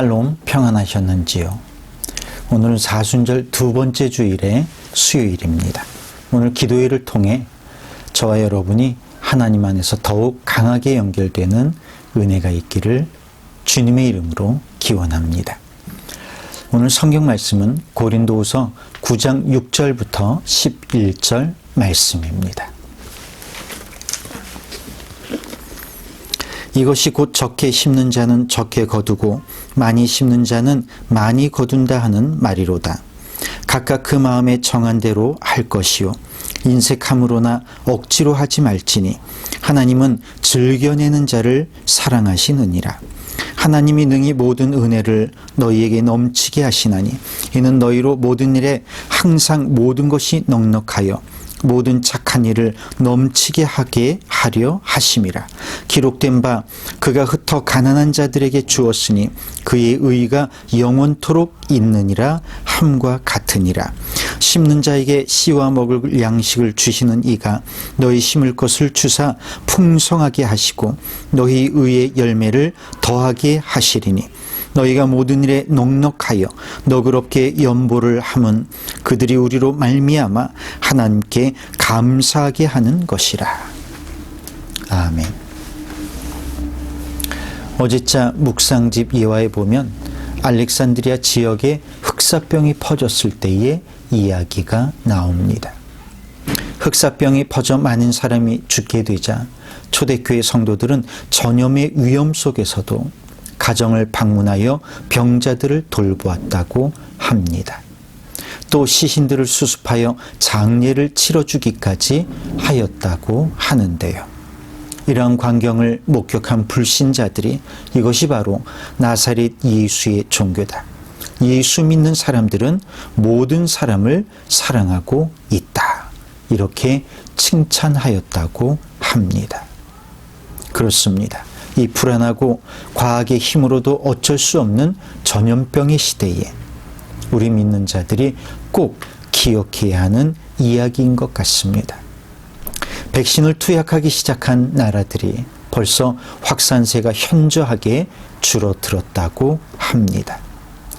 샬롬 평안하셨는지요? 오늘은 사순절 두 번째 주일의 수요일입니다. 오늘 기도회를 통해 저와 여러분이 하나님 안에서 더욱 강하게 연결되는 은혜가 있기를 주님의 이름으로 기원합니다. 오늘 성경 말씀은 고린도후서 9장 6절부터 11절 말씀입니다. 이것이 곧 적게 심는 자는 적게 거두고 많이 심는 자는 많이 거둔다 하는 말이로다. 각각 그 마음에 정한 대로 할 것이요. 인색함으로나 억지로 하지 말지니 하나님은 즐겨내는 자를 사랑하시느니라. 하나님이 능히 모든 은혜를 너희에게 넘치게 하시나니 이는 너희로 모든 일에 항상 모든 것이 넉넉하여 모든 착한 일을 넘치게 하게 하려 하심이라. 기록된 바 그가 흩어 가난한 자들에게 주었으니 그의 의가 영원토록 있느니라 함과 같으니라. 심는 자에게 씨와 먹을 양식을 주시는 이가 너희 심을 것을 주사 풍성하게 하시고 너희 의의 열매를 더하게 하시리니 너희가 모든 일에 넉넉하여 너그럽게 연보를 함은 그들이 우리로 말미암아 하나님께 감사하게 하는 것이라. 아멘. 어제자 묵상집 예화에 보면 알렉산드리아 지역에 흑사병이 퍼졌을 때의 이야기가 나옵니다. 흑사병이 퍼져 많은 사람이 죽게 되자 초대교회 성도들은 전염의 위험 속에서도 가정을 방문하여 병자들을 돌보았다고 합니다. 또 시신들을 수습하여 장례를 치러주기까지 하였다고 하는데요. 이러한 광경을 목격한 불신자들이 이것이 바로 나사렛 예수의 종교다. 예수 믿는 사람들은 모든 사람을 사랑하고 있다. 이렇게 칭찬하였다고 합니다. 그렇습니다. 이 불안하고 과학의 힘으로도 어쩔 수 없는 전염병의 시대에 우리 믿는 자들이 꼭 기억해야 하는 이야기인 것 같습니다. 백신을 투약하기 시작한 나라들이 벌써 확산세가 현저하게 줄어들었다고 합니다.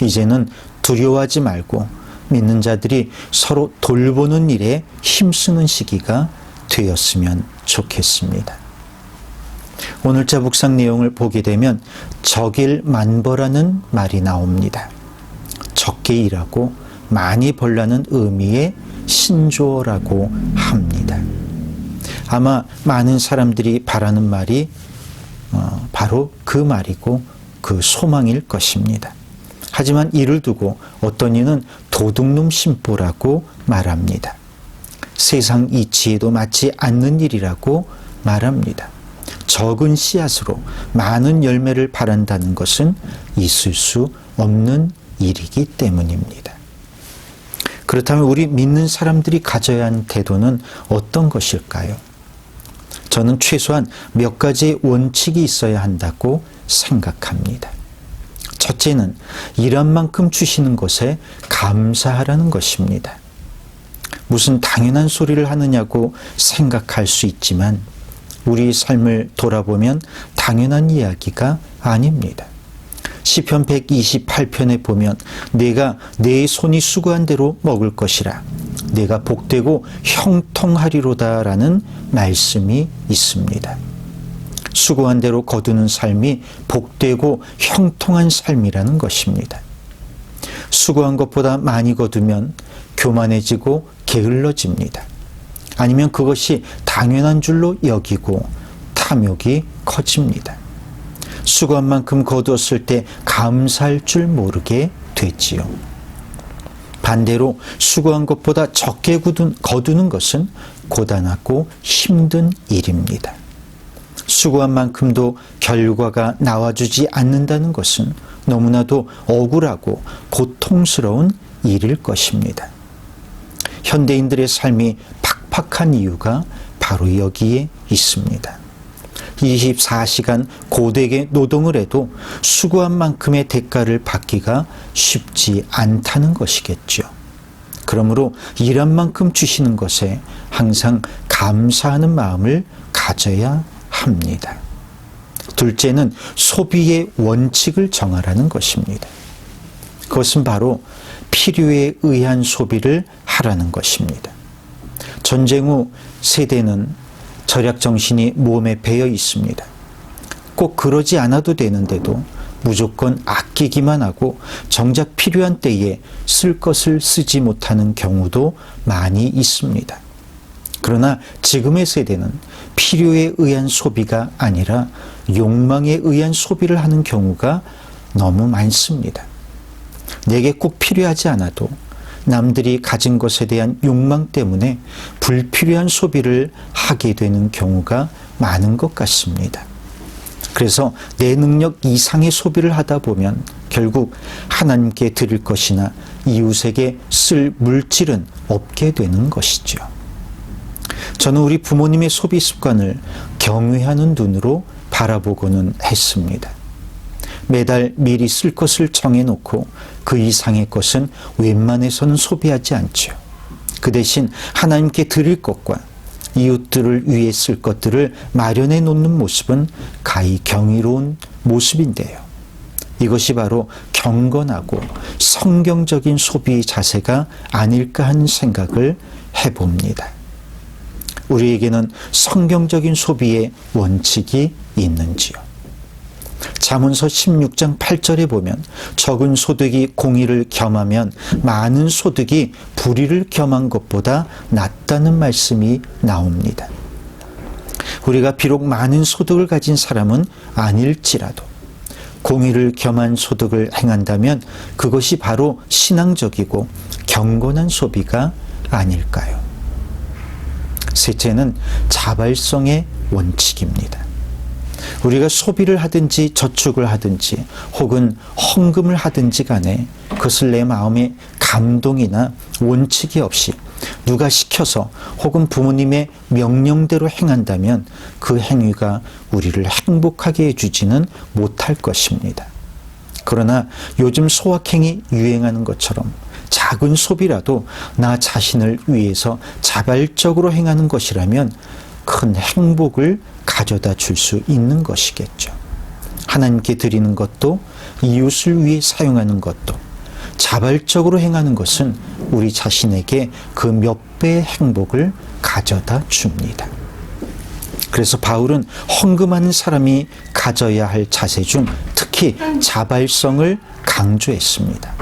이제는 두려워하지 말고 믿는 자들이 서로 돌보는 일에 힘쓰는 시기가 되었으면 좋겠습니다. 오늘자 묵상 내용을 보게 되면 적일 만벌하는 말이 나옵니다. 적게 일하고 많이 벌라는 의미의 신조어라고 합니다. 아마 많은 사람들이 바라는 말이 어, 바로 그 말이고 그 소망일 것입니다. 하지만 이를 두고 어떤 이는 도둑놈 심보라고 말합니다. 세상 이치에도 맞지 않는 일이라고 말합니다. 적은 씨앗으로 많은 열매를 바란다는 것은 있을 수 없는 일이기 때문입니다. 그렇다면 우리 믿는 사람들이 가져야 하는 태도는 어떤 것일까요? 저는 최소한 몇 가지의 원칙이 있어야 한다고 생각합니다. 첫째는 일한 만큼 주시는 것에 감사하라는 것입니다. 무슨 당연한 소리를 하느냐고 생각할 수 있지만 우리 삶을 돌아보면 당연한 이야기가 아닙니다. 시편 128편에 보면 내가 내 손이 수고한 대로 먹을 것이라 내가 복되고 형통하리로다라는 말씀이 있습니다. 수고한 대로 거두는 삶이 복되고 형통한 삶이라는 것입니다. 수고한 것보다 많이 거두면 교만해지고 게을러집니다. 아니면 그것이 당연한 줄로 여기고 탐욕이 커집니다. 수고한 만큼 거두었을 때 감사할 줄 모르게 되지요. 반대로 수고한 것보다 적게 거두는 것은 고단하고 힘든 일입니다. 수고한 만큼도 결과가 나와주지 않는다는 것은 너무나도 억울하고 고통스러운 일일 것입니다. 현대인들의 삶이 팍팍한 이유가 바로 여기에 있습니다. 24시간 고되게 노동을 해도 수고한 만큼의 대가를 받기가 쉽지 않다는 것이겠죠. 그러므로 일한 만큼 주시는 것에 항상 감사하는 마음을 가져야 합니다. 둘째는 소비의 원칙을 정하라는 것입니다. 그것은 바로 필요에 의한 소비를 하라는 것입니다. 전쟁 후 세대는 절약 정신이 몸에 배어 있습니다. 꼭 그러지 않아도 되는데도 무조건 아끼기만 하고 정작 필요한 때에 쓸 것을 쓰지 못하는 경우도 많이 있습니다. 그러나 지금의 세대는 필요에 의한 소비가 아니라 욕망에 의한 소비를 하는 경우가 너무 많습니다. 내게 꼭 필요하지 않아도 남들이 가진 것에 대한 욕망 때문에 불필요한 소비를 하게 되는 경우가 많은 것 같습니다. 그래서 내 능력 이상의 소비를 하다 보면 결국 하나님께 드릴 것이나 이웃에게 쓸 물질은 없게 되는 것이죠. 저는 우리 부모님의 소비 습관을 경외하는 눈으로 바라보고는 했습니다. 매달 미리 쓸 것을 정해놓고 그 이상의 것은 웬만해서는 소비하지 않죠. 그 대신 하나님께 드릴 것과 이웃들을 위해 쓸 것들을 마련해 놓는 모습은 가히 경이로운 모습인데요. 이것이 바로 경건하고 성경적인 소비 자세가 아닐까 하는 생각을 해봅니다. 우리에게는 성경적인 소비의 원칙이 있는지요. 자문서 16장 8절에 보면 적은 소득이 공의를 겸하면 많은 소득이 불의를 겸한 것보다 낫다는 말씀이 나옵니다. 우리가 비록 많은 소득을 가진 사람은 아닐지라도 공의를 겸한 소득을 행한다면 그것이 바로 신앙적이고 경건한 소비가 아닐까요? 셋째는 자발성의 원칙입니다. 우리가 소비를 하든지 저축을 하든지 혹은 헌금을 하든지 간에 그것을 내 마음에 감동이나 원칙이 없이 누가 시켜서 혹은 부모님의 명령대로 행한다면 그 행위가 우리를 행복하게 해주지는 못할 것입니다. 그러나 요즘 소확행이 유행하는 것처럼 작은 소비라도 나 자신을 위해서 자발적으로 행하는 것이라면 큰 행복을 가져다 줄 수 있는 것이겠죠. 하나님께 드리는 것도 이웃을 위해 사용하는 것도 자발적으로 행하는 것은 우리 자신에게 그 몇 배의 행복을 가져다 줍니다. 그래서 바울은 헌금하는 사람이 가져야 할 자세 중 특히 자발성을 강조했습니다.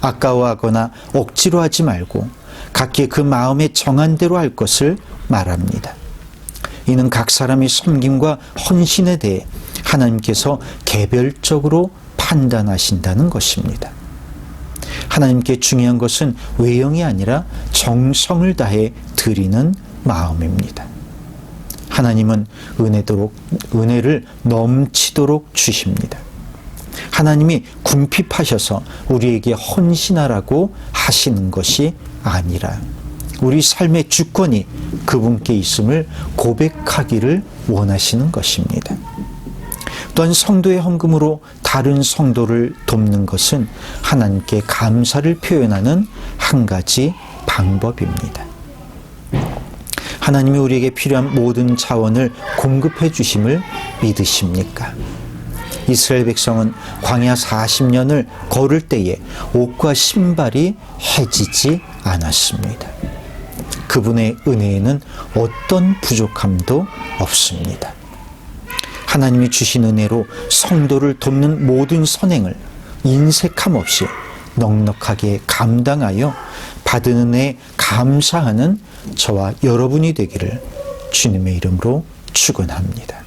아까워하거나 억지로 하지 말고 각기 그 마음에 정한 대로 할 것을 말합니다. 이는 각 사람의 섬김과 헌신에 대해 하나님께서 개별적으로 판단하신다는 것입니다. 하나님께 중요한 것은 외형이 아니라 정성을 다해 드리는 마음입니다. 하나님은 은혜도록, 은혜를 넘치도록 주십니다. 하나님이 궁핍하셔서 우리에게 헌신하라고 하시는 것이 아니라 우리 삶의 주권이 그분께 있음을 고백하기를 원하시는 것입니다. 또한 성도의 헌금으로 다른 성도를 돕는 것은 하나님께 감사를 표현하는 한 가지 방법입니다. 하나님이 우리에게 필요한 모든 자원을 공급해 주심을 믿으십니까? 이스라엘 백성은 광야 40년을 걸을 때에 옷과 신발이 해지지 않았습니다. 그분의 은혜에는 어떤 부족함도 없습니다. 하나님이 주신 은혜로 성도를 돕는 모든 선행을 인색함 없이 넉넉하게 감당하여 받은 은혜 감사하는 저와 여러분이 되기를 주님의 이름으로 축원합니다.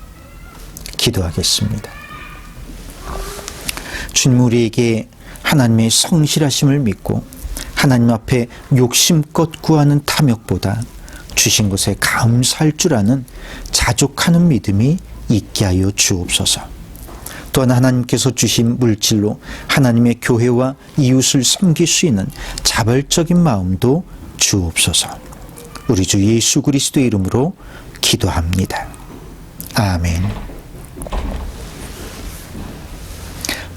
기도하겠습니다. 주님 우리에게 하나님의 성실하심을 믿고 하나님 앞에 욕심껏 구하는 탐욕보다 주신 것에 감사할 줄 아는 자족하는 믿음이 있게 하여 주옵소서. 또한 하나님께서 주신 물질로 하나님의 교회와 이웃을 섬길 수 있는 자발적인 마음도 주옵소서. 우리 주 예수 그리스도 이름으로 기도합니다. 아멘.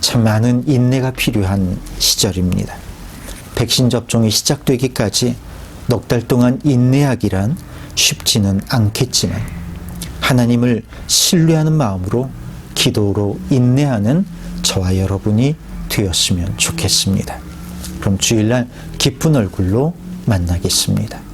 참 많은 인내가 필요한 시절입니다. 백신 접종이 시작되기까지 넉 달 동안 인내하기란 쉽지는 않겠지만 하나님을 신뢰하는 마음으로 기도로 인내하는 저와 여러분이 되었으면 좋겠습니다. 그럼 주일날 기쁜 얼굴로 만나겠습니다.